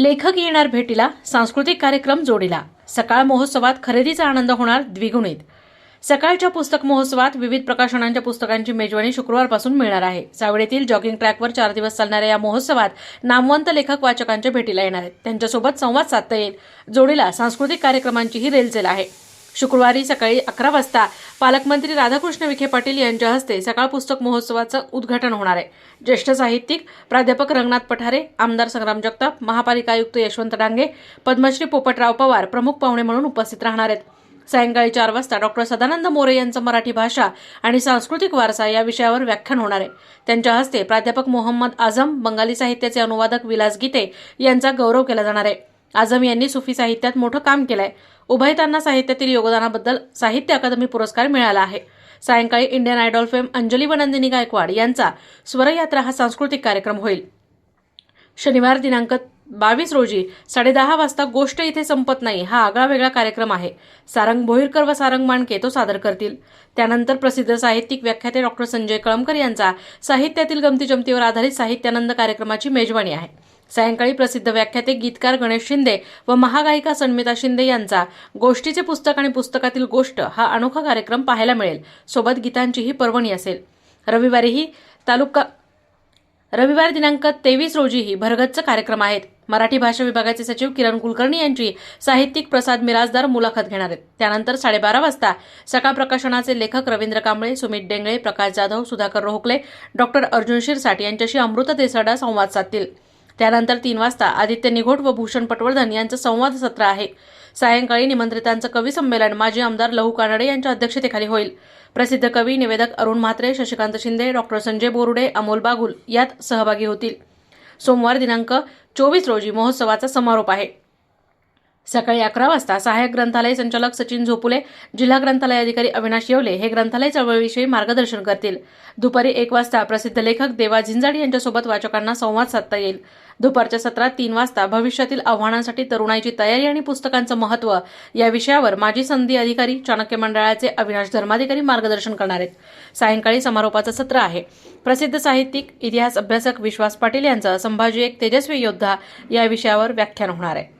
लेखक येणार भेटीला सांस्कृतिक कार्यक्रम जोडीला. सकाळ महोत्सवात खरेदीचा आनंद होणार द्विगुणित. सकाळच्या पुस्तक महोत्सवात विविध प्रकाशनांच्या पुस्तकांची मेजवानी शुक्रवारपासून मिळणार आहे. सावळेतील जॉगिंग ट्रॅकवर चार दिवस चालणाऱ्या या महोत्सवात नामवंत लेखक वाचकांच्या भेटीला येणार आहेत. त्यांच्यासोबत संवाद साधता येईल. जोडीला सांस्कृतिक कार्यक्रमांचीही रेलचेल आहे. शुक्रवारी सकाळी अकरा वाजता पालकमंत्री राधाकृष्ण विखे पाटील यांच्या हस्ते सकाळ पुस्तक महोत्सवाचं उद्घाटन होणार आहे. ज्येष्ठ साहित्यिक प्राध्यापक रंगनाथ पठारे आमदार संग्राम जगताप महापालिका आयुक्त यशवंत डांगे पद्मश्री पोपटराव पवार प्रमुख पाहुणे म्हणून उपस्थित राहणार आहेत. सायंकाळी चार वाजता डॉक्टर सदानंद मोरे यांचं मराठी भाषा आणि सांस्कृतिक वारसा या विषयावर व्याख्यान होणार आहे. त्यांच्या हस्ते प्राध्यापक मोहम्मद आझम बंगाली साहित्याचे अनुवादक विलास गीते यांचा गौरव केला जाणार आहे. आझम यांनी सुफी साहित्यात मोठं काम केलं आहे उभयतांना साहित्यातील योगदानाबद्दल साहित्य अकादमी पुरस्कार मिळाला आहे. सायंकाळी Indian Idol fame Anjali वनंदिनी Gaikwad यांचा स्वरयात्रा हा सांस्कृतिक कार्यक्रम होईल. शनिवार दिनांक बावीस रोजी साडेदहा वाजता गोष्ट इथे संपत नाही हा आगळा वेगळा कार्यक्रम आहे. सारंग भोईरकर व सारंग मांडके तो सादर करतील. त्यानंतर प्रसिद्ध साहित्यिक व्याख्याते डॉक्टर संजय कळमकर यांचा साहित्यातील गमतीजमतीवर आधारित साहित्यानंद कार्यक्रमाची मेजवानी आहे. सायंकाळी प्रसिद्ध व्याख्याते गीतकार गणेश शिंदे व महागायिका सन्मिता शिंदे यांचा गोष्टीचे पुस्तक आणि पुस्तकातील गोष्ट हा अनोखा कार्यक्रम पाहायला मिळेल. सोबत गीतांचीही पर्वणी असेल. रविवारीही तालुका रविवार दिनांक तेवीस रोजीही भरगच्च कार्यक्रम आहेत. मराठी भाषा विभागाचे सचिव किरण कुलकर्णी यांची साहित्यिक प्रसाद मिराजदार मुलाखत घेणार आहेत. त्यानंतर साडेबारा वाजता सकाळ प्रकाशनाचे लेखक रवींद्र कांबळे सुमित डेंगळे प्रकाश जाधव सुधाकर रोहकले डॉक्टर अर्जुन शिरसाट यांच्याशी अमृत देसाडा संवाद साधतील. त्यानंतर तीन वाजता आदित्य निघोट व भूषण पटवर्धन यांचं संवाद सत्र आहे. सायंकाळी निमंत्रितांचं कवी संमेलन माजी आमदार लहू कानडे यांच्या अध्यक्षतेखाली होईल. प्रसिद्ध कवी निवेदक अरुण म्हात्रे शशिकांत शिंदे डॉक्टर संजय बोरुडे अमोल बागुल यात सहभागी होतील. सोमवार दिनांक चोवीस रोजी महोत्सवाचा समारोप आहे. सकाळी अकरा वाजता सहाय्यक ग्रंथालय संचालक सचिन झोपुले जिल्हा ग्रंथालय अधिकारी अविनाश येवले हे ग्रंथालय चळवळीविषयी मार्गदर्शन करतील. दुपारी एक वाजता प्रसिद्ध लेखक देवा झिंजाड यांच्यासोबत वाचकांना संवाद साधता येईल. दुपारच्या सत्रात तीन वाजता भविष्यातील आव्हानांसाठी तरुणाईची तयारी आणि पुस्तकांचं महत्त्व या विषयावर माजी संधी अधिकारी चाणक्य मंडळाचे अविनाश धर्माधिकारी मार्गदर्शन करणार आहेत. सायंकाळी समारोपाचं सत्र आहे. प्रसिद्ध साहित्यिक इतिहास अभ्यासक विश्वास पाटील यांचं संभाजी एक तेजस्वी योद्धा या विषयावर व्याख्यान होणार आहे.